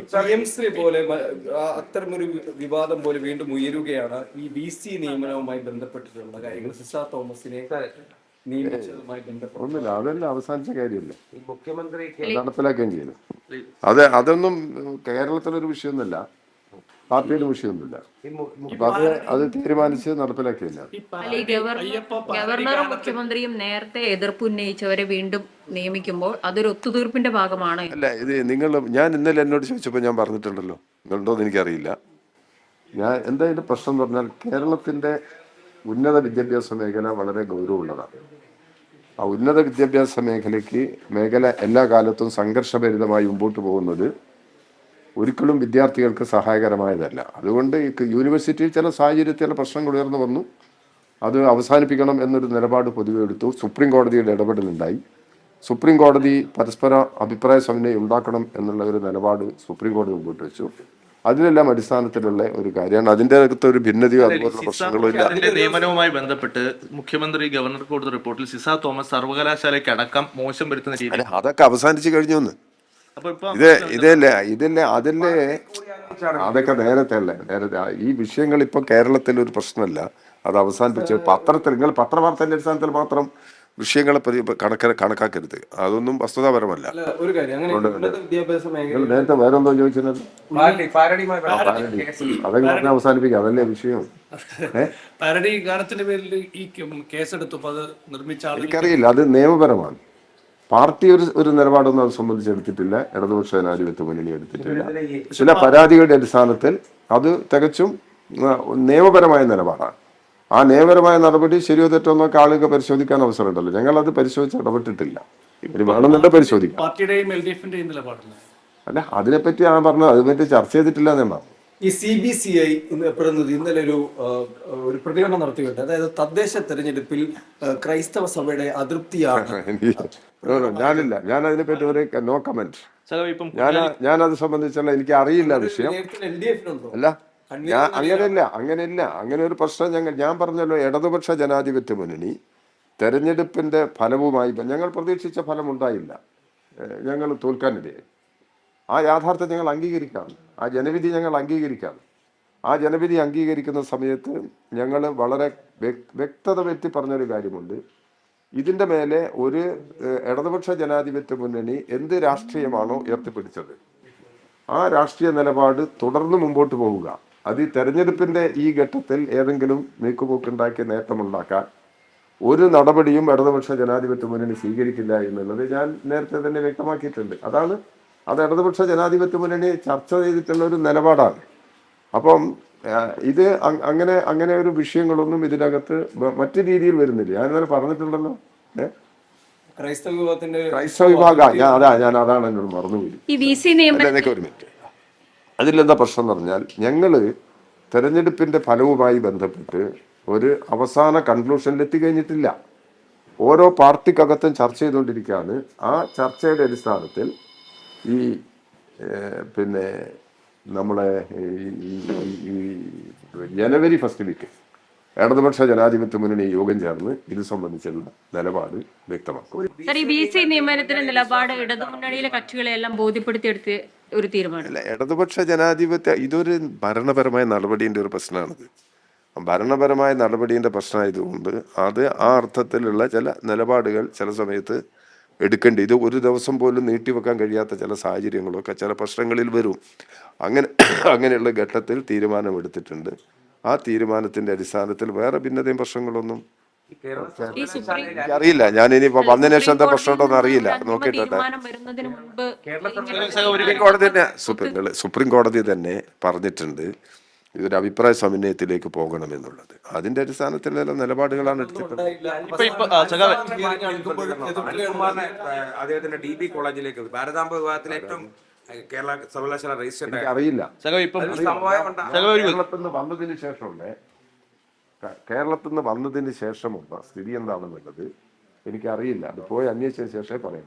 P M Shri പോലെ അത്തരമൊരു വിവാദം പോലെ വീണ്ടും ഉയരുകയാണ് ഈ ബി സി നിയമനവുമായി ബന്ധപ്പെട്ടിട്ടുള്ള കാര്യങ്ങൾ. സിസാ തോമസിനെ നിയമിച്ചതുമായി ബന്ധപ്പെട്ട് ഒന്നുമില്ല. അതല്ല അവസാനിച്ച കാര്യമല്ലേ? മുഖ്യമന്ത്രി നടപ്പിലാക്കുകയും ചെയ്തു. അത് അതൊന്നും കേരളത്തിലൊരു വിഷയമൊന്നുമില്ല. പാർട്ടിയുടെ വിഷയമൊന്നുമില്ല. അത് അത് തീരുമാനിച്ച് നടപ്പിലാക്കിയില്ല ഗവർണറും മുഖ്യമന്ത്രിയും നേരത്തെ എതിർപ്പ് ഉന്നയിച്ചവരെ വീണ്ടും നിയമിക്കുമ്പോൾ അതൊരു ഒത്തുതീർപ്പിന്റെ ഭാഗമാണ്. അല്ല ഇത് നിങ്ങൾ ഞാൻ ഇന്നലെ എന്നോട് ചോദിച്ചപ്പോൾ ഞാൻ പറഞ്ഞിട്ടുണ്ടല്ലോ. നിങ്ങളുണ്ടോന്ന് എനിക്കറിയില്ല. ഞാൻ എന്താ ഇതിന്റെ പ്രശ്നം എന്ന് പറഞ്ഞാൽ കേരളത്തിന്റെ ഉന്നത വിദ്യാഭ്യാസ മേഖല വളരെ ഗൗരവമുള്ളതാണ്. ആ ഉന്നത വിദ്യാഭ്യാസ മേഖലയ്ക്ക് മേഖല എല്ലാ കാലത്തും സംഘർഷഭരിതമായി മുമ്പോട്ട് പോകുന്നത് ഒരിക്കലും വിദ്യാർത്ഥികൾക്ക് സഹായകരമായതല്ല. അതുകൊണ്ട് യൂണിവേഴ്സിറ്റിയിൽ ചില സാഹചര്യത്തിൽ ചില പ്രശ്നങ്ങൾ ഉയർന്നു വന്നു. അത് അവസാനിപ്പിക്കണം എന്നൊരു നിലപാട് പൊതുവെ എടുത്തു. സുപ്രീം കോടതിയുടെ ഇടപെടലുണ്ടായി. സുപ്രീം കോടതി പരസ്പര അഭിപ്രായ സമന്വയം ഉണ്ടാക്കണം എന്നുള്ള ഒരു നിലപാട് സുപ്രീം കോടതി മുമ്പോട്ട് വെച്ചു. അതിനെല്ലാം അടിസ്ഥാനത്തിലുള്ള ഒരു കാര്യമാണ്. അതിന്റെ അകത്ത് ഒരു ഭിന്നതയോ അതുപോലെ പ്രശ്നങ്ങളോ ഇല്ല. നിയമനവുമായി ബന്ധപ്പെട്ട് മുഖ്യമന്ത്രി ഗവർണർക്ക് കൊടുത്ത റിപ്പോർട്ടിൽ സിസ തോമസ് സർവകലാശാലയ്ക്ക് അടക്കം മോശം വരുത്തുന്ന രീതി അതൊക്കെ അവസാനിച്ചു കഴിഞ്ഞു ഇത് ഇതല്ലേ ഇതില്ലേ അതില്ലേ? അതൊക്കെ നേരത്തെ അല്ലേ? നേരത്തെ. ഈ വിഷയങ്ങൾ ഇപ്പൊ കേരളത്തിൽ ഒരു പ്രശ്നമല്ല. അത് അവസാനിപ്പിച്ച് പത്രത്തിൽ നിങ്ങൾ പത്രവാർത്തന്റെ അടിസ്ഥാനത്തിൽ മാത്രം വിഷയങ്ങളെ കണക്ക കണക്കാക്കരുത്. അതൊന്നും വസ്തുതാപരമല്ല. ഒരു കാര്യം. നേരത്തെ വേറെ എന്തോ ചോദിച്ചത് അതെങ്ങനെ അവസാനിപ്പിക്കാം. അതല്ലേ വിഷയം? ഏ? പാരഡി ഗാനത്തിന്റെ പേരിൽ ഈ കേസെടുത്തു എനിക്കറിയില്ല. അത് നിയമപരമാണ്. പാർട്ടി ഒരു ഒരു നിലപാടൊന്നും അത് സംബന്ധിച്ച് എടുത്തിട്ടില്ല. ഇടതുപക്ഷ ജനാധിപത്യ മുന്നണി എടുത്തിട്ടില്ല. ചില പരാതികളുടെ അടിസ്ഥാനത്തിൽ അത് തികച്ചും ആ, നിയമപരമായ നിലപാടാണ്. ആ നിയമപരമായ നടപടി ശരിയോ തെറ്റോ എന്നൊക്കെ ആളുകൾ പരിശോധിക്കാൻ അവസരമുണ്ടല്ലോ. ഞങ്ങൾ അത് പരിശോധിച്ച് ഇടപെട്ടിട്ടില്ല. ഇവർ വേണമെന്നുണ്ടെ പരിശോധിക്കാം. അല്ല അതിനെപ്പറ്റി ആണ് പറഞ്ഞത് അതിനെപ്പറ്റി ചർച്ച ചെയ്തിട്ടില്ല എന്നാണ്. ഈ സി ബി സി ഐ പ്രതിനിധി ഇന്നലെ ഒരു ഒരു പ്രതികരണം നടത്തിയിട്ടുണ്ട്. അതായത് തദ്ദേശ തെരഞ്ഞെടുപ്പിൽ ക്രൈസ്തവ സഭയുടെ അതൃപ്തിയാണ്. എനിക്ക് no, no, ഞാനില്ല. ഞാൻ അതിനെപ്പറ്റി ഒരു നോ കമന്റ് ഞാൻ ഞാൻ അത് സംബന്ധിച്ചുള്ള എനിക്ക് അറിയില്ല വിഷയം. അല്ല ഞാൻ അങ്ങനെയല്ല അങ്ങനെയല്ല. അങ്ങനെ ഒരു പ്രശ്നം ഞങ്ങൾ ഞാൻ പറഞ്ഞല്ലോ ഇടതുപക്ഷ ജനാധിപത്യ മുന്നണി തെരഞ്ഞെടുപ്പിന്റെ ഫലവുമായി ഞങ്ങൾ പ്രതീക്ഷിച്ച ഫലം ഉണ്ടായില്ല. ഞങ്ങൾ തോൽക്കാനിടയായി ആ യാഥാർത്ഥ്യം ഞങ്ങൾ അംഗീകരിക്കാം ആ ജനവിധി ഞങ്ങൾ അംഗീകരിക്കാം ആ ജനവിധി അംഗീകരിക്കുന്ന സമയത്ത് ഞങ്ങൾ വളരെ വ്യക്- വ്യക്തത പറ്റി പറഞ്ഞൊരു കാര്യമുണ്ട്. ഇതിന്റെ മേലെ ഒരു ഇടതുപക്ഷ ജനാധിപത്യ മുന്നണി എന്ത് രാഷ്ട്രീയമാണോ ഉയർത്തിപ്പിടിച്ചത്. ആ രാഷ്ട്രീയ നിലപാട് തുടർന്ന് മുമ്പോട്ട് പോവുക. അത് ഈ തെരഞ്ഞെടുപ്പിന്റെ ഈ ഘട്ടത്തിൽ ഏതെങ്കിലും നീക്കുപോക്കുണ്ടാക്കി നേട്ടമുണ്ടാക്കാൻ ഒരു നടപടിയും ഇടതുപക്ഷ ജനാധിപത്യ മുന്നണി സ്വീകരിക്കില്ല എന്നുള്ളത് ഞാൻ നേരത്തെ തന്നെ വ്യക്തമാക്കിയിട്ടുണ്ട്. അതാണ് അത് ഇടതുപക്ഷ ജനാധിപത്യ മുന്നണി ചർച്ച ചെയ്തിട്ടുള്ള ഒരു നിലപാടാണ്. അപ്പം ഇത് അങ്ങനെ അങ്ങനെ ഒരു വിഷയങ്ങളൊന്നും ഇതിനകത്ത് മറ്റു രീതിയിൽ വരുന്നില്ല. ഞാൻ ഇന്നലെ പറഞ്ഞിട്ടുണ്ടല്ലോ. ഏഹ് ക്രൈസ്തവ വിഭാഗത്തിന്റെ ക്രൈസ്തവ വിഭാഗം. ഞാൻ അതാ ഞാൻ അതാണ് എന്നോട് മറന്നുപോയി. ഒരു മിനിറ്റ്. അതിലെന്താ പ്രശ്നം എന്ന് പറഞ്ഞാൽ ഞങ്ങൾ തെരഞ്ഞെടുപ്പിന്റെ ഫലവുമായി ബന്ധപ്പെട്ട് ഒരു അവസാന കൺക്ലൂഷനിൽ എത്തിക്കഴിഞ്ഞിട്ടില്ല. ഓരോ പാർട്ടിക്കകത്തും ചർച്ച ചെയ്തുകൊണ്ടിരിക്കുകയാണ്. ആ ചർച്ചയുടെ അടിസ്ഥാനത്തിൽ ഈ പിന്നെ നമ്മളെ ഈ- ജനുവരി ഫസ്റ്റ് വീക്ക് ഇടതുപക്ഷ ജനാധിപത്യ മുന്നണി യോഗം ചേർന്ന് ഇത് സംബന്ധിച്ചുള്ള നിലപാട് വ്യക്തമാക്കും. നിയമനത്തിന്റെ നിലപാട് ഇടതുമുന്നണിയിലെ ബോധ്യപ്പെടുത്തിയെടുത്ത് ഒരു തീരുമാനം. ഇടതുപക്ഷ ജനാധിപത്യ ഇതൊരു ഭരണപരമായ നടപടിയുടെ ഒരു പ്രശ്നമാണിത്. ഭരണപരമായ നടപടിയുടെ പ്രശ്നമായതുകൊണ്ട് അത് ആ അർത്ഥത്തിലുള്ള ചില നിലപാടുകൾ ചില സമയത്ത് എടുക്കേണ്ടി. ഇത് ഒരു ദിവസം പോലും നീട്ടിവെക്കാൻ കഴിയാത്ത ചില സാഹചര്യങ്ങളൊക്കെ ചില പ്രശ്നങ്ങളിൽ വരും. അങ്ങനെ അങ്ങനെയുള്ള ഘട്ടത്തിൽ തീരുമാനമെടുത്തിട്ടുണ്ട്. ആ തീരുമാനത്തിന്റെ അടിസ്ഥാനത്തിൽ വേറെ ഭിന്നതയും പ്രശ്നങ്ങളൊന്നും അറിയില്ല. ഞാൻ ഇനി വന്നതിന് ശേഷം എന്താ പ്രശ്നം ഉണ്ടോ എന്ന് അറിയില്ല. അന്തിമ തീരുമാനം വരുന്നതിന് മുൻപ് സുപ്രീം കോടതി സുപ്രീം കോടതി തന്നെ പറഞ്ഞിട്ടുണ്ട്. ഇതൊരു അഭിപ്രായ സമന്വയത്തിലേക്ക് പോകണമെന്നുള്ളത്. അതിന്റെ അടിസ്ഥാനത്തിലുള്ള നിലപാടുകളാണ് അദ്ദേഹത്തിന്റെ ഡി ബി കോളേജിലേക്ക് ഭാരതാംബ വിഭാഗത്തിലെ ഏറ്റവും കേരള സർവകലാശാല രജിസ്റ്റർ അറിയില്ല കേരളത്തിൽ നിന്ന് വന്നതിന് ശേഷമുള്ള കേരളത്തിൽ നിന്ന് വന്നതിന് ശേഷമുള്ള സ്ഥിതി എന്താണെന്നുള്ളത് എനിക്കറിയില്ല. അത് പോയി അന്വേഷിച്ചതിന് ശേഷമേ പറയാൻ